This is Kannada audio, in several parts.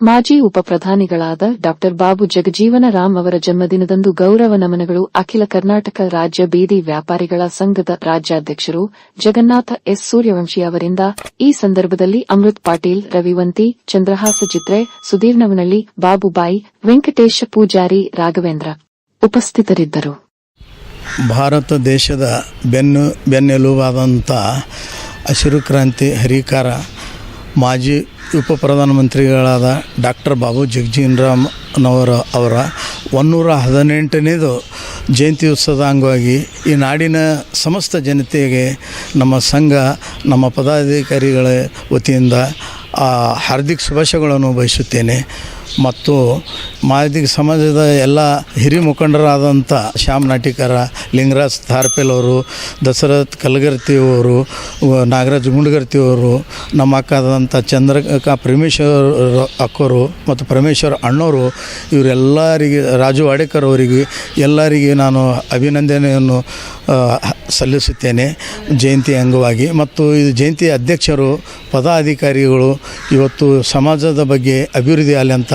ಮಾಜಿ ಉಪಪ್ರಧಾನಿಗಳಾದ ಡಾ. ಬಾಬು ಜಗಜೀವನ ರಾಮ್ ಅವರ ಜನ್ಮದಿನದಂದು ಗೌರವ ನಮನಗಳು. ಅಖಿಲ ಕರ್ನಾಟಕ ರಾಜ್ಯ ಬೀದಿ ವ್ಯಾಪಾರಿಗಳ ಸಂಘದ ರಾಜ್ಯಾಧ್ಯಕ್ಷರು ಜಗನ್ನಾಥ ಎಸ್. ಸೂರ್ಯವಂಶಿ ಅವರಿಂದ ಈ ಸಂದರ್ಭದಲ್ಲಿ ಅಮೃತ್ ಪಾಟೀಲ್, ರವಿವಂತಿ, ಚಂದ್ರಹಾಸ ಚಿತ್ರೆ ಸುಧೀರ್ ನವನಳ್ಳಿ ಬಾಬುಬಾಯಿ ವೆಂಕಟೇಶ ಪೂಜಾರಿ, ರಾಘವೇಂದ್ರ ಉಪಸ್ಥಿತರಿದ್ದರು. ಭಾರತ ದೇಶದ ಬೆನ್ನು ಬೆನ್ನೆಲುಬಾದಂಥ ಹಸಿರು ಕ್ರಾಂತಿ ಹರಿಕಾರ ಮಾಜಿ ಉಪ ಪ್ರಧಾನಮಂತ್ರಿಗಳಾದ ಡಾಕ್ಟರ್ ಬಾಬು ಜಗಜೀವನರಾಮ್ನವರ ಅವರ ಒನ್ನೂರ ಹದಿನೆಂಟನೇದು ಜಯಂತಿ ಉತ್ಸವದ ಅಂಗವಾಗಿ ಈ ನಾಡಿನ ಸಮಸ್ತ ಜನತೆಗೆ ನಮ್ಮ ಸಂಘ, ನಮ್ಮ ಪದಾಧಿಕಾರಿಗಳ ವತಿಯಿಂದ ಹಾರ್ದಿಕ ಶುಭಾಶಯಗಳನ್ನು ಬಯಸುತ್ತೇನೆ. ಮತ್ತು ಮಾದಿಗ ಸಮಾಜದ ಎಲ್ಲ ಹಿರಿಯ ಮುಖಂಡರಾದಂಥ ಶ್ಯಾಮ್ ನಾಟಿಕರ, ಲಿಂಗರಾಜ್ ಥಾರ್ಪೆಲ್ ಅವರು ದಸರಥ್ ಕಲಗರ್ತಿಯವರು ನಾಗರಾಜ್ ಗುಂಡಗರ್ತಿಯವರು ನಮ್ಮ ಅಕ್ಕಾದಂಥ ಚಂದ್ರಕ ಪರಮೇಶ್ವರ ಅಕ್ಕವರು ಮತ್ತು ಪರಮೇಶ್ವರ್ ಅಣ್ಣವರು ಇವರೆಲ್ಲರಿಗೆ, ರಾಜು ವಾಡೇಕರ್ ಅವರಿಗೆ ಎಲ್ಲರಿಗೆ ನಾನು ಅಭಿನಂದನೆಯನ್ನು ಸಲ್ಲಿಸುತ್ತೇನೆ. ಜಯಂತಿ ಅಂಗವಾಗಿ ಮತ್ತು ಇದು ಜಯಂತಿ ಅಧ್ಯಕ್ಷರು, ಪದಾಧಿಕಾರಿಗಳು ಇವತ್ತು ಸಮಾಜದ ಬಗ್ಗೆ ಅಭಿವೃದ್ಧಿ ಆಗಲಿ ಅಂತ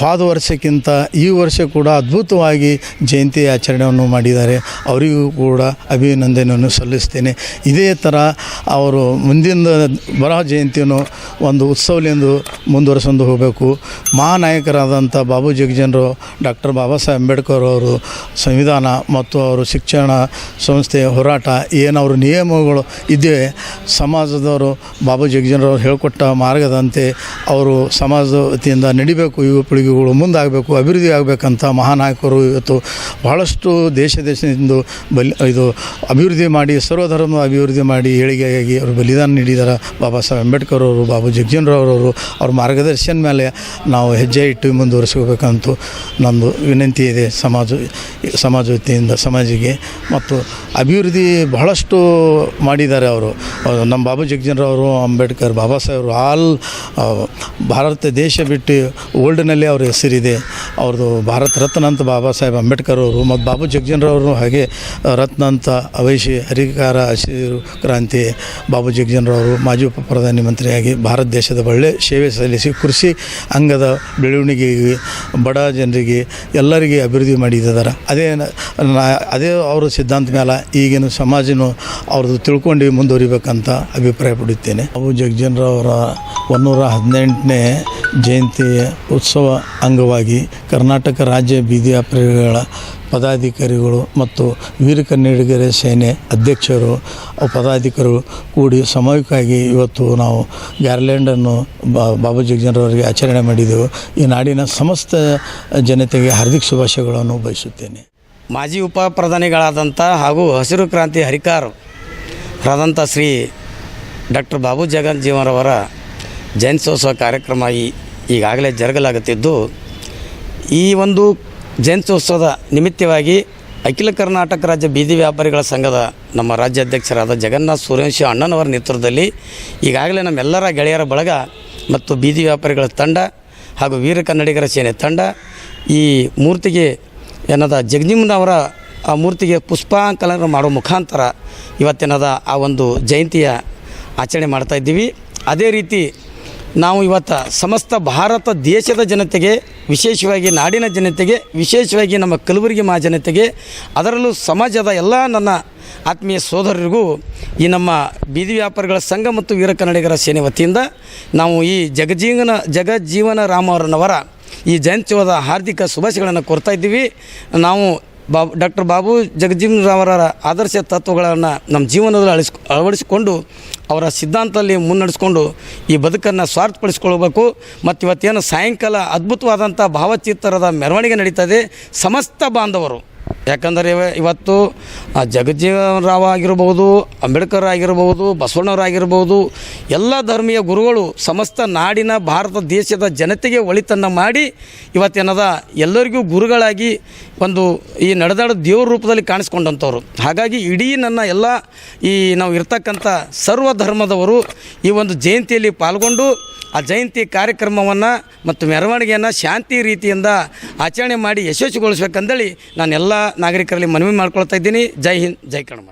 ಹೋದ ವರ್ಷಕ್ಕಿಂತ ಈ ವರ್ಷ ಕೂಡ ಅದ್ಭುತವಾಗಿ ಜಯಂತಿ ಆಚರಣೆಯನ್ನು ಮಾಡಿದ್ದಾರೆ. ಅವರಿಗೂ ಕೂಡ ಅಭಿನಂದನೆಯನ್ನು ಸಲ್ಲಿಸ್ತೇನೆ. ಇದೇ ಥರ ಅವರು ಮುಂದಿನ ಬರಹ ಜಯಂತಿಯನ್ನು ಒಂದು ಉತ್ಸವಲೆಂದು ಮುಂದುವರೆಸಂದು ಹೋಗಬೇಕು. ಮಹಾನಾಯಕರಾದಂಥ ಬಾಬು ಜಗಜನರು ಡಾಕ್ಟರ್ ಬಾಬಾ ಸಾಹೇಬ್ ಅಂಬೇಡ್ಕರ್ ಅವರು ಸಂವಿಧಾನ ಮತ್ತು ಅವರು ಶಿಕ್ಷಣ ಸಂಸ್ಥೆ ಹೋರಾಟ ಏನು ಅವರು ನಿಯಮಗಳು ಇದೆ ಸಮಾಜದವರು ಬಾಬು ಜಗಜನರವರು ಹೇಳಿಕೊಟ್ಟ ಮಾರ್ಗದಂತೆ ಅವರು ಸಮಾಜದ ವತಿಯಿಂದ ನಡಿಬೇಕು. ಯುವ ಪೀಳಿಗೆಗಳು ಮುಂದಾಗಬೇಕು, ಅಭಿವೃದ್ಧಿ ಆಗಬೇಕಂತ ಮಹಾನಾಯಕರು ಇವತ್ತು ಬಹಳಷ್ಟು ದೇಶ ದೇಶದಿಂದ ಬಲಿ, ಇದು ಅಭಿವೃದ್ಧಿ ಮಾಡಿ ಸರ್ವಧರ್ಮ ಅಭಿವೃದ್ಧಿ ಮಾಡಿ ಏಳಿಗೆಯಾಗಿ ಅವರು ಬಲಿದಾನ ನೀಡಿದ್ದಾರೆ ಬಾಬಾ ಸಾಹೇಬ್ ಅಂಬೇಡ್ಕರ್ ಅವರು, ಬಾಬು ಜಗಜೀವನರಾವ್ರವರು ಅವ್ರ ಮಾರ್ಗದರ್ಶನ ಮೇಲೆ ನಾವು ಹೆಜ್ಜೆ ಇಟ್ಟು ಮುಂದುವರಿಸ್ಕೋಬೇಕಂತೂ ನಂದು ವಿನಂತಿ ಇದೆ ಸಮಾಜ ಸಮಾಜ ವತಿಯಿಂದ, ಸಮಾಜಿಗೆ. ಮತ್ತು ಅಭಿವೃದ್ಧಿ ಬಹಳಷ್ಟು ಮಾಡಿದ್ದಾರೆ ಅವರು. ನಮ್ಮ ಬಾಬು ಜಗಜೀವನರಾವರು ಅಂಬೇಡ್ಕರ್, ಬಾಬಾ ಸಾಹೇಬರು ಆಲ್ ಭಾರತ ದೇಶ ಬಿಟ್ಟು ವರ್ಲ್ಡ್ನಲ್ಲಿ ಅವ್ರ ಹೆಸರಿದೆ. ಅವ್ರದ್ದು ಭಾರತ ರತ್ನ ಅಂತ ಬಾಬಾ ಸಾಹೇಬ್ ಅಂಬೇಡ್ಕರ್ ಅವರು ಮತ್ತು ಬಾಬು ಜಗಜೀವನರಾವರು ಹಾಗೆ ರತ್ನ ಅಂತ ಅವೈಶಿ ಹರಿಕಾರ ಹಸಿರು ಕ್ರಾಂತಿ ಬಾಬು ಜಗಜೀವನರಾವರು ಮಾಜಿ ಉಪ ಪ್ರಧಾನಮಂತ್ರಿಯಾಗಿ ಭಾರತ ದೇಶದ ಒಳ್ಳೆ ಸೇವೆ ಸಲ್ಲಿಸಿ ಕೃಷಿ ಅಂಗದ ಬೆಳವಣಿಗೆಗೆ ಬಡ ಜನರಿಗೆ ಎಲ್ಲರಿಗೆ ಅಭಿವೃದ್ಧಿ ಮಾಡಿದ್ದಾರೆ. ಅದೇ ಅದೇ ಅವರ ಸಿದ್ಧಾಂತ ಮೇಲೆ ಈಗಿನ ಸಮಾಜನೂ ಅವ್ರದ್ದು ತಿಳ್ಕೊಂಡು ಮುಂದುವರಿಬೇಕಂತ ಅಭಿಪ್ರಾಯ ಪಡುತ್ತೇನೆ. ಬಾಬು ಜಗಜೀವನರಾವರ ಒನ್ನೂರ ಹದಿನೆಂಟನೇ ಜಯಂತಿ ಉತ್ಸವ ಅಂಗವಾಗಿ ಕರ್ನಾಟಕ ರಾಜ್ಯ ಬೀದಿ ವ್ಯಾಪಾರಿಗಳ ಪದಾಧಿಕಾರಿಗಳು ಮತ್ತು ವೀರ ಕನ್ನಡಿಗರ ಸೇನೆ ಅಧ್ಯಕ್ಷರು ಪದಾಧಿಕಾರಿಗಳು ಕೂಡಿ ಸಾಮೂಹಿಕವಾಗಿ ಇವತ್ತು ನಾವು ಗ್ಯಾರ್ಲ್ಯಾಂಡನ್ನು ಬಾಬು ಜಗಜನರವರಿಗೆ ಆಚರಣೆ ಮಾಡಿದೆವು. ಈ ನಾಡಿನ ಸಮಸ್ತ ಜನತೆಗೆ ಹಾರ್ದಿಕ ಶುಭಾಶಯಗಳನ್ನು ಬಯಸುತ್ತೇನೆ. ಮಾಜಿ ಉಪ ಪ್ರಧಾನಿಗಳಾದಂಥ ಹಾಗೂ ಹಸಿರು ಕ್ರಾಂತಿ ಹರಿಕಾರ ಆದಂಥ ಶ್ರೀ ಡಾಕ್ಟರ್ ಬಾಬು ಜಗಜ್ಜೀವನರವರ ಜಯಂತ್ಯೋತ್ಸವ ಕಾರ್ಯಕ್ರಮ ಈ ಈಗಾಗಲೇ ಜರುಗಲಾಗುತ್ತಿದ್ದು, ಈ ಒಂದು ಜಯಂತ್ಯೋತ್ಸವದ ನಿಮಿತ್ತವಾಗಿ ಅಖಿಲ ಕರ್ನಾಟಕ ರಾಜ್ಯ ಬೀದಿ ವ್ಯಾಪಾರಿಗಳ ಸಂಘದ ನಮ್ಮ ರಾಜ್ಯಾಧ್ಯಕ್ಷರಾದ ಜಗನ್ನಾಥ್ ಸೂರ್ಯವಂಶಿ ಅಣ್ಣನವರ ನೇತೃತ್ವದಲ್ಲಿ ಈಗಾಗಲೇ ನಮ್ಮೆಲ್ಲರ ಗೆಳೆಯರ ಬಳಗ ಮತ್ತು ಬೀದಿ ವ್ಯಾಪಾರಿಗಳ ತಂಡ ಹಾಗೂ ವೀರ ಕನ್ನಡಿಗರ ಸೇನೆ ತಂಡ ಈ ಮೂರ್ತಿಗೆ ಏನದ ಜಗಜಿಮ್ನವರ ಆ ಮೂರ್ತಿಗೆ ಪುಷ್ಪಾಂಕಲನ ಮಾಡೋ ಮುಖಾಂತರ ಇವತ್ತೇನದ ಆ ಒಂದು ಜಯಂತಿಯ ಆಚರಣೆ ಮಾಡ್ತಾಯಿದ್ದೀವಿ ಅದೇ ರೀತಿ ನಾವು ಇವತ್ತು ಸಮಸ್ತ ಭಾರತ ದೇಶದ ಜನತೆಗೆ, ವಿಶೇಷವಾಗಿ ನಾಡಿನ ಜನತೆಗೆ, ವಿಶೇಷವಾಗಿ ನಮ್ಮ ಕಲಬುರಗಿ ಮಹಾಜನತೆಗೆ ಅದರಲ್ಲೂ ಸಮಾಜದ ಎಲ್ಲ ನನ್ನ ಆತ್ಮೀಯ ಸೋದರರಿಗೂ ಈ ನಮ್ಮ ಬೀದಿ ವ್ಯಾಪಾರಿಗಳ ಸಂಘ ಮತ್ತು ವೀರ ಕನ್ನಡಿಗರ ಸೇನೆ ವತಿಯಿಂದ ನಾವು ಈ ಜಗಜೀವನ ಜಗಜೀವನ ರಾಮವರನವರ ಈ ಜಯಂತ್ಯೋದ ಹಾರ್ದಿಕ ಶುಭಾಶಯಗಳನ್ನು ಕೋರ್ತಾ ಇದ್ದೀವಿ. ನಾವು ಬಾಬು, ಡಾಕ್ಟರ್ ಬಾಬು ಜಗಜೀವನರಾವರ ಆದರ್ಶ ತತ್ವಗಳನ್ನು ನಮ್ಮ ಜೀವನದಲ್ಲಿ ಅಳಿಸ್ ಅಳವಡಿಸಿಕೊಂಡು ಅವರ ಸಿದ್ಧಾಂತದಲ್ಲಿ ಮುನ್ನಡೆಸ್ಕೊಂಡು ಈ ಬದುಕನ್ನು ಸ್ವಾರ್ಥಪಡಿಸ್ಕೊಳ್ಬೇಕು ಮತ್ತು ಇವತ್ತೇನು ಸಾಯಂಕಾಲ ಅದ್ಭುತವಾದಂಥ ಭಾವಚಿತ್ರದ ಮೆರವಣಿಗೆ ನಡೀತದೆ ಸಮಸ್ತ ಬಾಂಧವರು. ಯಾಕಂದರೆ ಇವ- ಇವತ್ತು, ಆ ರಾವ್ ಆಗಿರ್ಬೋದು ಅಂಬೇಡ್ಕರ್ ಆಗಿರ್ಬೋದು ಬಸವಣ್ಣವರಾಗಿರ್ಬೋದು, ಎಲ್ಲ ಧರ್ಮೀಯ ಗುರುಗಳು ಸಮಸ್ತ ನಾಡಿನ, ಭಾರತ ದೇಶದ ಜನತೆಗೆ ಒಳಿತನ್ನು ಮಾಡಿ ಇವತ್ತೇನದ, ಎಲ್ಲರಿಗೂ ಗುರುಗಳಾಗಿ ಒಂದು ಈ ನಡೆದಾಡ ದೇವ್ರ ರೂಪದಲ್ಲಿ ಕಾಣಿಸ್ಕೊಂಡಂಥವ್ರು. ಹಾಗಾಗಿ ಇಡೀ ನನ್ನ ಎಲ್ಲ ಈ ನಾವು ಇರ್ತಕ್ಕಂಥ ಸರ್ವ ಧರ್ಮದವರು ಈ ಒಂದು ಜಯಂತಿಯಲ್ಲಿ ಪಾಲ್ಗೊಂಡು ಆ ಜಯಂತಿ ಕಾರ್ಯಕ್ರಮವನ್ನು ಮತ್ತು ಮೆರವಣಿಗೆಯನ್ನು ಶಾಂತಿ ರೀತಿಯಿಂದ ಆಚರಣೆ ಮಾಡಿ ಯಶಸ್ವಿಗೊಳಿಸ್ಬೇಕಂದೇಳಿ ನಾನು ಎಲ್ಲ ನಾಗರಿಕರಲ್ಲಿ ಮನವಿ ಮಾಡ್ಕೊಳ್ತಾ ಇದ್ದೀನಿ. ಜೈ ಹಿಂದ್ ಜೈ ಕನ್ನಡ